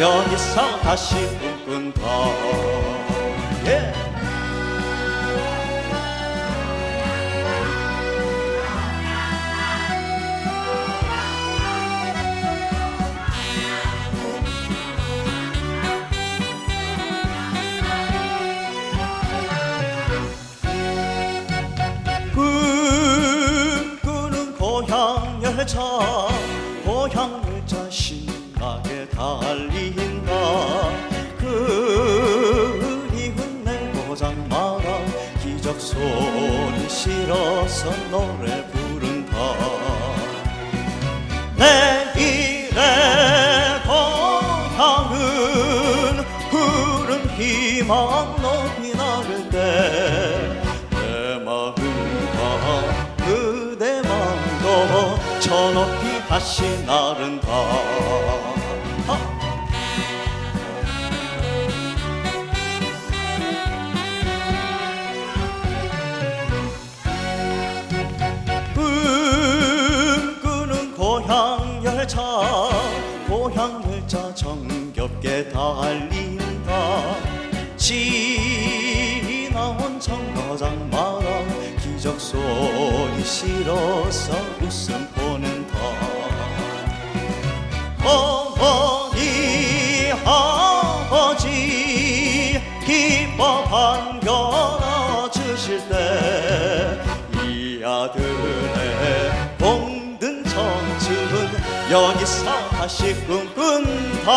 연이상 다시 꿈꾼다 예. 꿈꾸는 고향 열차 고향 열차 신 나게 달린다 그리운 내 고장마다 기적 소리 실어서 노래 부른다. 내일의 고향은 푸른 희망 높이 나를 때내 마음과 그대 마음도 저 높이 다시 나른다 고향 열차 고향 열차 정겹게 달린다. 지나온 정거장마다 기적 소리 실어서 웃음 보낸다. 어머니 아버지 기뻐 반겨 주실 때 연이사 다시 꿈꾼다